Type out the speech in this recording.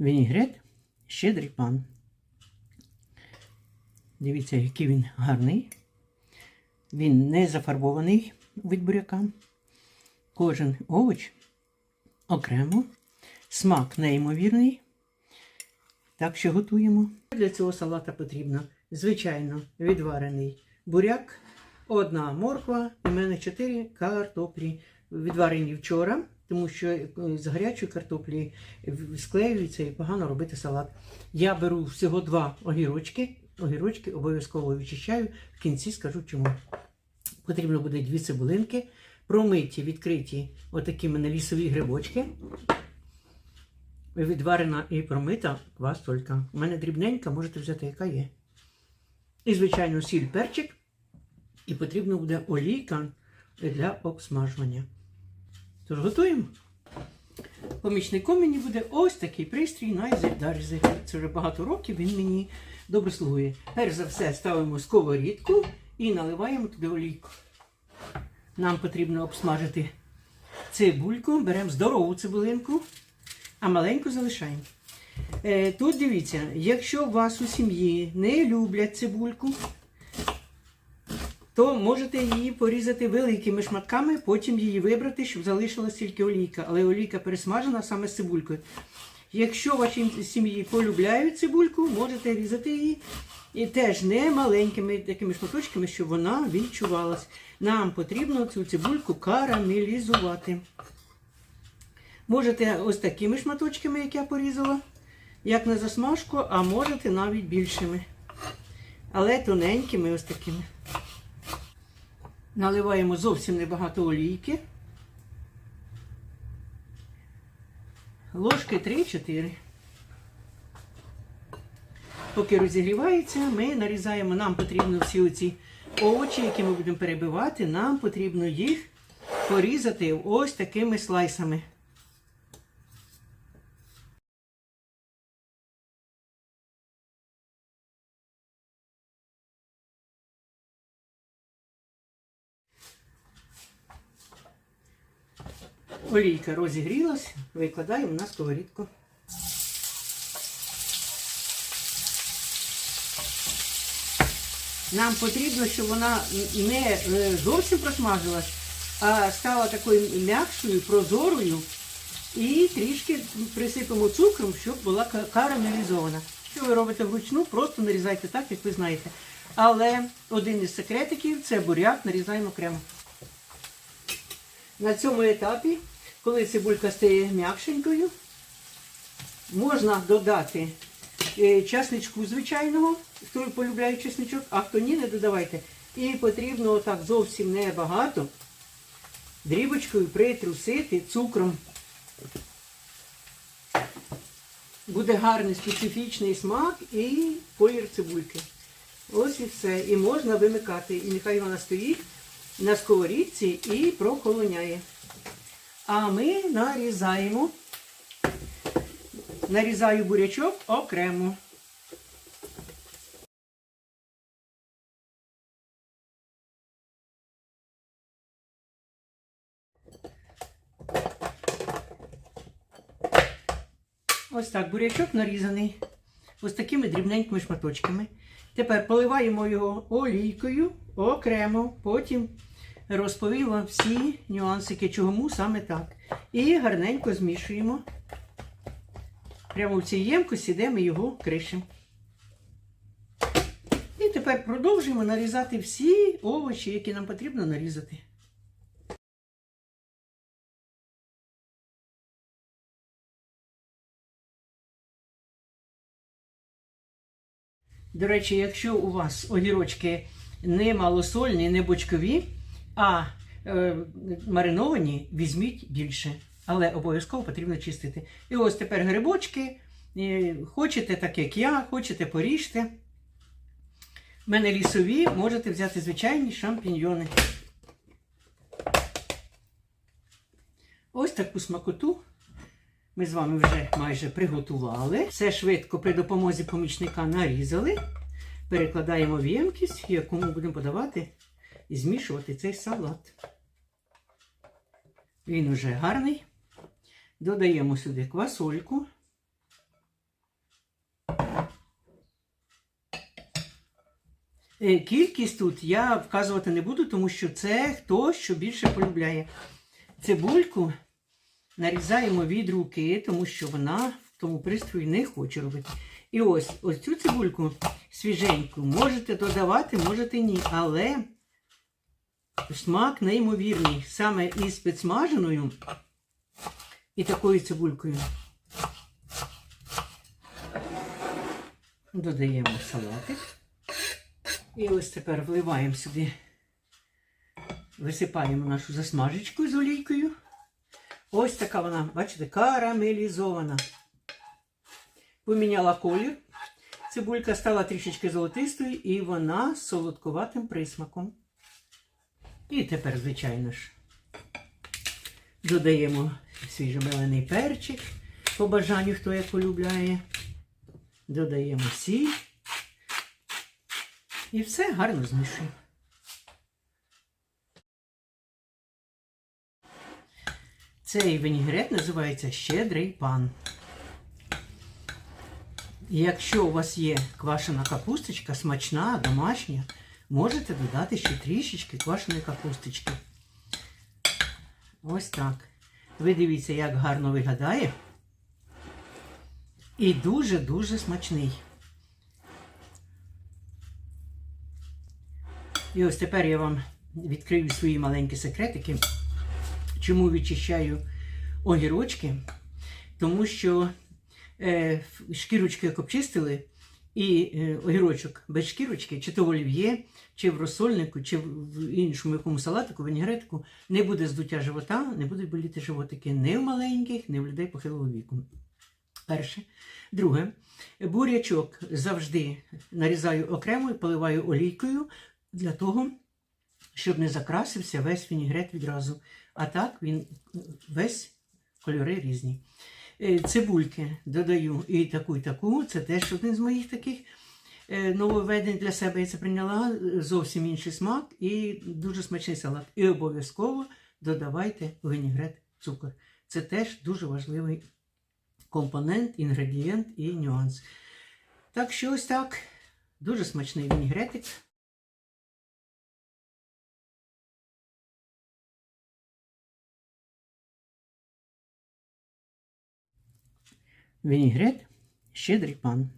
вінігрет, щедрий пан. Дивіться, який він гарний. Він не зафарбований від буряка. Кожен овоч окремо. Смак неймовірний. Так що готуємо. Для цього салата потрібно, звичайно, відварений буряк, одна морква, в мене 4 картоплі. Відварені вчора, тому що е, з гарячої картоплі склеюється і погано робити салат. Я беру всього два огірочки. Огірочки обов'язково відчищаю. В кінці скажу чому. Потрібно буде дві цибулинки, промиті, відкриті отакі мене лісові грибочки. Відварена і промита квасолька. У мене дрібненька, можете взяти, яка є. І, звичайно, сіль, перчик. І потрібна буде олійка для обсмажування. Тож готуємо. Помічником мені буде ось такий пристрій найзердарзи. Це вже багато років він мені добре слугує. Перш за все ставимо сковорідку і наливаємо туди олійку. Нам потрібно обсмажити цибульку, беремо здорову цибулинку, а маленьку залишаємо. Е, тут дивіться, якщо у вас у сім'ї не люблять цибульку, то можете її порізати великими шматками, потім її вибрати, щоб залишилась тільки олійка. Але олійка пересмажена саме з цибулькою. Якщо ваші сім'ї полюбляють цибульку, можете різати її і теж не маленькими такими шматочками, щоб вона відчувалась. Нам потрібно цю цибульку карамелізувати. Можете ось такими шматочками, як я порізала, як на засмажку, а можете навіть більшими. Але тоненькими ось такими. Наливаємо зовсім небагато олійки. Ложки 3-4. Поки розігрівається, ми нарізаємо, нам потрібно всі оці овочі, які ми будемо перебивати, нам потрібно їх порізати ось такими слайсами. Олійка розігрілась, викладаємо на сковорідку. Нам потрібно, щоб вона не зовсім просмажилась, а стала такою м'якшою, прозорою. І трішки присипемо цукром, щоб була карамелізована. Що ви робите вручну, просто нарізайте так, як ви знаєте. Але один із секретиків це буряк, нарізаємо окремо. На цьому етапі, коли цибулька стає м'якшенькою, можна додати е, часничку звичайного, хто полюбляє чесничок, а хто ні, не додавайте. І потрібно отак зовсім небагато дрібочкою притрусити цукром. Буде гарний специфічний смак і колір цибульки. Ось і все. І можна вимикати. І нехай вона стоїть на сковорідці і прохолоняє. А ми нарізаємо. Нарізаю бурячок окремо. Ось так бурячок нарізаний. Ось такими дрібненькими шматочками. Тепер поливаємо його олійкою окремо, потім розповім вам всі нюансики, чому саме так. І гарненько змішуємо. Прямо в цій ємкості, де ми його кришимо. І тепер продовжуємо нарізати всі овочі, які нам потрібно нарізати. До речі, якщо у вас огірочки не малосольні, не бочкові, а е, мариновані, візьміть більше. Але обов'язково потрібно чистити. І ось тепер грибочки. Хочете так, як я, хочете поріжте. У мене лісові, можете взяти звичайні шампіньйони. Ось таку смакоту ми з вами вже майже приготували. Все швидко при допомозі помічника нарізали. Перекладаємо в ємкість, яку ми будемо подавати і змішувати цей салат. Він уже гарний. Додаємо сюди квасольку. Е, кількість тут я вказувати не буду, тому що це хто що більше полюбляє. Цибульку нарізаємо від руки, тому що вона в тому пристрої не хоче робити. І ось ось цю цибульку свіженьку можете додавати, можете ні. Але смак неймовірний. Саме із підсмаженою і такою цибулькою. Додаємо салатик. І ось тепер вливаємо сюди, висипаємо нашу засмажечку з олійкою. Ось така вона, бачите, карамелізована. Поміняла колір. Цибулька стала трішечки золотистою і вона з солодкуватим присмаком. І тепер, звичайно ж, додаємо свіжомелений перчик, по бажанню, хто як полюбляє. Додаємо сіль. І все гарно змішуємо. Цей вінігрет називається щедрий пан. Якщо у вас є квашена капусточка, смачна, домашня, можете додати ще трішечки квашеної капусточки. Ось так. Ви дивіться, як гарно виглядає. І дуже-дуже смачний. І ось тепер я вам відкрию свої маленькі секретики. Чому відчищаю огірочки? Тому що е, шкірочки як обчистили, і е, огірочок без шкірочки, чи то в олів'є, чи в розсольнику, чи в іншому якому салатику, вінігретику, не буде здуття живота, не будуть боліти животики ні в маленьких, ні в людей похилого віку. Перше. Друге, бурячок завжди нарізаю окремо і поливаю олійкою для того, щоб не закрасився весь вінігрет відразу. А так він весь кольори різні. Е, Цибульки додаю і таку, і таку. Це теж один з моїх таких е, нововведень для себе. Я це прийняла зовсім інший смак і дуже смачний салат. І обов'язково додавайте у цукор. Це теж дуже важливий компонент, інгредієнт і нюанс. Так що ось так. Дуже смачний вінігретик. Вінігрет щедрий пан.